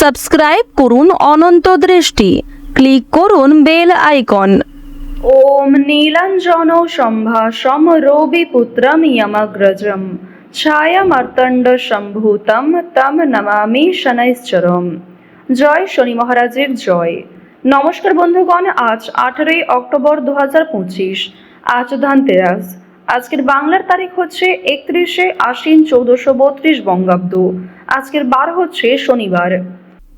Subscribe করুন অনন্ত দৃষ্টি। Click করুন বেল আইকন। ওম নীলাঞ্জন সম্ভাষম রবি পুত্রম ইয়মগ্রজম। ছায়ামর্তণ্ড সম্ভূতম তম নমামি শনৈশ্চরম। জয় শনি মহারাজের জয়। নমস্কার বন্ধুগণ, আজ আঠারোই অক্টোবর দু হাজার পঁচিশ। আজ ধানতেরাস আজকের বাংলার তারিখ হচ্ছে একত্রিশে আশ্বিন চৌদ্দশো বত্রিশ বঙ্গাব্দ। আজকের বার হচ্ছে শনিবার।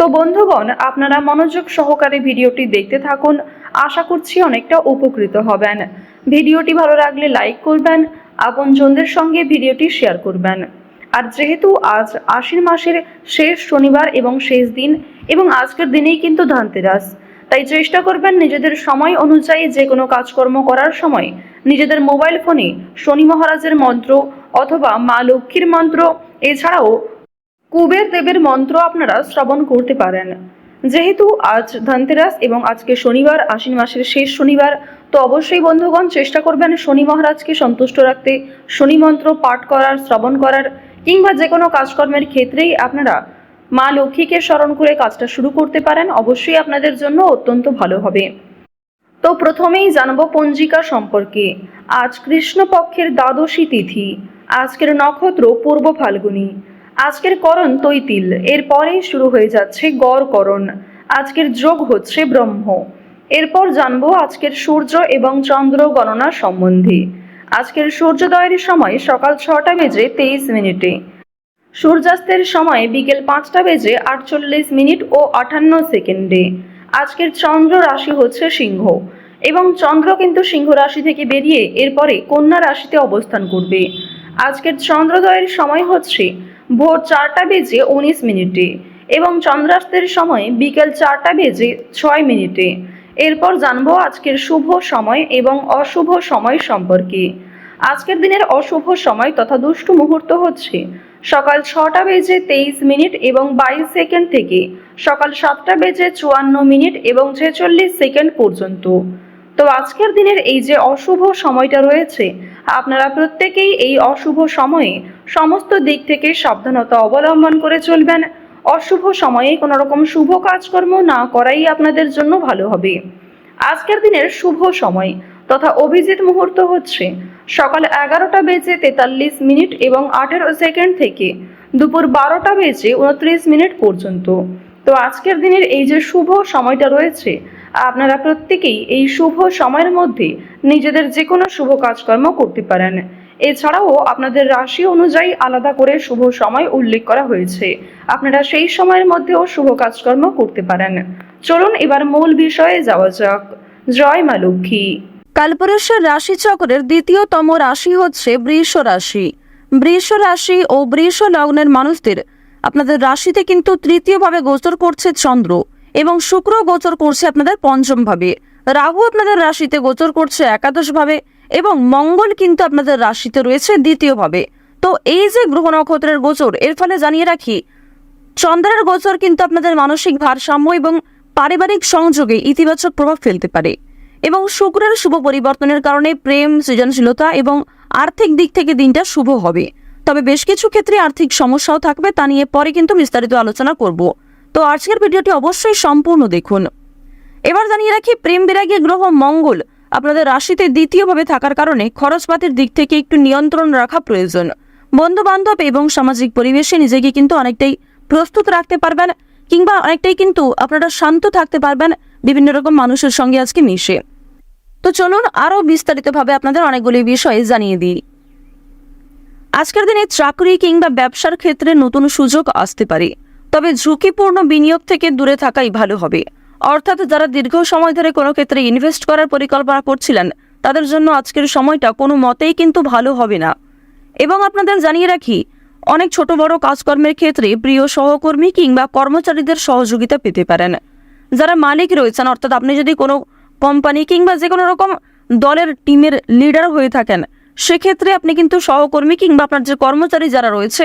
তো বন্ধুগণ, আপনারা মনোযোগ সহকারে ভিডিওটি দেখতে থাকুন। আশা করছি অনেকটা উপকৃত হবেন। ভিডিওটি ভালো লাগলে লাইক করবেন, আপনজনদের সঙ্গে ভিডিওটি শেয়ার করবেন। আর যেহেতু আজ আশ্বিন মাসের শেষ শনিবার এবং শেষ দিন, এবং আজকের দিনেই কিন্তু ধানতেরাস, তাই চেষ্টা করবেন নিজেদের সময় অনুযায়ী যে কোনো কাজকর্ম করার সময় নিজেদের মোবাইল ফোনে শনি মহারাজের মন্ত্র অথবা মা লক্ষ্মীর মন্ত্র, এছাড়াও কুবের দেবের মন্ত্র আপনারা শ্রবণ করতে পারেন। যেহেতু আজ ধনতেরাস এবং আজকে শনিবার, আশ্বিন মাসের শেষ শনিবার, তো অবশ্যই বন্ধুগণ চেষ্টা করবেন শনি মহারাজকে সন্তুষ্ট রাখতে, শনি মন্ত্র পাঠ করার, শ্রবণ করার, কিংবা যে কোনো কাজকর্মের ক্ষেত্রেই আপনারা মা লক্ষ্মীকে স্মরণ করে কাজটা শুরু করতে পারেন, অবশ্যই আপনাদের জন্য অত্যন্ত ভালো হবে। তো প্রথমেই জানব পঞ্জিকা সম্পর্কে। আজ কৃষ্ণপক্ষের দ্বাদশী তিথি, আজকের নক্ষত্র পূর্ব ফাল্গুনী। আজকের করণ তৈতিল, এরপরেই শুরু হয়ে যাচ্ছে গড় করণ। আজকের যোগ হচ্ছে ব্রহ্ম। এরপর জানব আজকের সূর্য এবং চন্দ্র গণনা সম্বন্ধে। আজকের সূর্যোদয়ের সময় সকাল ছটা বেজে তেইশ মিনিটে। সূর্যাস্তের সময় বিকেল পাঁচটা বেজে আটচল্লিশ মিনিট ও আটান্ন সেকেন্ডে। আজকের চন্দ্র রাশি হচ্ছে সিংহ। এবং চন্দ্র কিন্তু সিংহ রাশি থেকে বেরিয়ে এরপরে কন্যা রাশিতে অবস্থান করবে। আজকের চন্দ্রোদয়ের সময় হচ্ছে ভোর চারটা বেজে উনিশ মিনিটে এবং চন্দ্রাস্তের সময় বিকেল চারটা বেজে ছয় মিনিটে। এরপর জানব আজকের শুভ সময় এবং অশুভ সময় সম্পর্কে। আজকের দিনের অশুভ সময় তথা দুষ্টু মুহূর্ত হচ্ছে সকাল ছটা বেজে তেইশ মিনিট এবং বাইশ সেকেন্ড থেকে সকাল সাতটা বেজে চুয়ান্ন মিনিট এবং ছেচল্লিশ সেকেন্ড পর্যন্ত। তো আজকের দিনের এই যে অশুভ সময়টা রয়েছে, আপনারা প্রত্যেকেই এই অশুভ সময়ে সমস্ত দিক থেকে সাবধানতা অবলম্বন করে চলবেন। অশুভ সময়ে কোনো রকম শুভ কাজকর্ম না করাই আপনাদের জন্য ভালো হবে। আজকের দিনের শুভ সময় তথা অভিজিৎ মুহূর্ত হচ্ছে সকাল এগারোটা বেজে তেতাল্লিশ মিনিট এবং আঠেরো সেকেন্ড থেকে দুপুর বারোটা বেজে উনত্রিশ মিনিট পর্যন্ত। তো আজকের দিনের এই যে শুভ সময়টা রয়েছে আপনারা প্রত্যেকেই এই শুভ সময়ের মধ্যে নিজেদের যে কোনো শুভ কাজকর্ম করতে পারেন। এছাড়াও আপনাদের রাশি অনুযায়ী আলাদা করে শুভ সময় উল্লেখ করা হয়েছে। আপনারা সেই সময়ের মধ্যেও শুভ কাজকর্ম করতে পারেন। চলুন এবার মূল বিষয়ে যাওয়া যাক। জয় মা লক্ষ্মী। কালপুরুষের রাশিচক্রের দ্বিতীয়তম রাশি হচ্ছে বৃষ রাশি। বৃষ রাশি ও বৃষ লগ্নের মানুষদের আপনাদের রাশিতে কিন্তু তৃতীয়ভাবে গোচর করছে চন্দ্র। এবং শুক্র গোচর করছে আপনাদের পঞ্চম ভাবে রাহু আপনাদের রাশিতে গোচর করছে একাদশ ভাবে এবং মঙ্গল কিন্তু আপনাদের রাশিতে রয়েছে দ্বিতীয় ভাবে তো এই যে গ্রহ নক্ষত্রের গোচর, এর ফলে জানিয়ে রাখি, চন্দ্রের গোচর কিন্তু আপনাদের মানসিক ভারসাম্য এবং পারিবারিক সংযোগে ইতিবাচক প্রভাব ফেলতে পারে এবং শুক্রের শুভ পরিবর্তনের কারণে প্রেম, সৃজনশীলতা এবং আর্থিক দিক থেকে দিনটা শুভ হবে। তবে বেশ কিছু ক্ষেত্রে আর্থিক সমস্যাও থাকবে, তা নিয়ে পরে কিন্তু বিস্তারিত আলোচনা করব। তো আজকের ভিডিওটি অবশ্যই সম্পূর্ণ দেখুন। এবার জানিয়ে রাখি, প্রেম বিরাগী গ্রহ মঙ্গল। আপনাদের রাশিতে দ্বিতীয়ভাবে থাকার কারণে খরচপাতির দিক থেকে একটু নিয়ন্ত্রণ রাখা প্রয়োজন। বন্ধু বান্ধব এবং সামাজিক পরিবেশে নিজেকে কিন্তু অনেকটাই প্রস্তুত রাখতে পারবেন, কিংবা অনেকটাই কিন্তু আপনারা শান্ত থাকতে পারবেন, বিভিন্ন রকম মানুষের সঙ্গে আজকে মিশে। তো চলুন আরও বিস্তারিতভাবে আপনাদের অনেকগুলি বিষয়ে জানিয়ে দিই। আজকের দিনে চাকরি কিংবা ব্যবসার ক্ষেত্রে নতুন সুযোগ আসতে পারে। তবে ঝুঁকিপূর্ণ বিনিয়োগ থেকে দূরে থাকাই ভালো হবে। অর্থাৎ যারা দীর্ঘ সময় ধরে কোনো ক্ষেত্রে ইনভেস্ট করার পরিকল্পনা করছিলেন, তাদের জন্য আজকের সময়টা কোনো মতেই কিন্তু ভালো হবে না। এবং আপনাদের জানিয়ে রাখি, অনেক ছোট বড় কাজকর্মের ক্ষেত্রে প্রিয় সহকর্মী কিংবা কর্মচারীদের সহযোগিতা পেতে পারেন। যারা মালিক রয়েছেন, অর্থাৎ আপনি যদি কোনো কোম্পানি কিংবা যে কোনো রকম দলের টিমের লিডার হয়ে থাকেন, সেক্ষেত্রে আপনি কিন্তু সহকর্মী কিংবা আপনার যে কর্মচারী যারা রয়েছে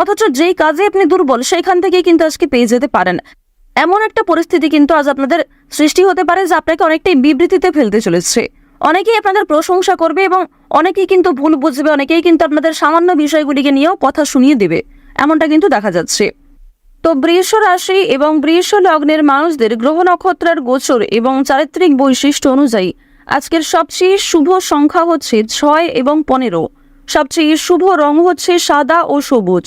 অথচ যেই কাজে আপনি দুর্বল, সেইখান থেকে কিন্তু আজকে পেয়ে যেতে পারেন। এমন একটা পরিস্থিতি কিন্তু আজ আপনাদের সৃষ্টি হতে পারে যা আপনাকে অনেকটাই বিবৃতিতে ফেলতে চলেছে। অনেকেই আপনাদের প্রশংসা করবে এবং অনেকেই কিন্তু ভুল বুঝবে, অনেকেই কিন্তু আপনাদের সামান্য বিষয়গুলিকে নিয়েও কথা শুনিয়ে দেবে। এমনটা কিন্তু দেখা যাচ্ছে। তো বৃষ রাশি এবং বৃষ লগ্নের মানুষদের গ্রহ নক্ষত্রের গোচর এবং চারিত্রিক বৈশিষ্ট্য অনুযায়ী আজকের সবচেয়ে শুভ সংখ্যা হচ্ছে ছয় এবং পনেরো। সবচেয়ে শুভ রং হচ্ছে সাদা ও সবুজ।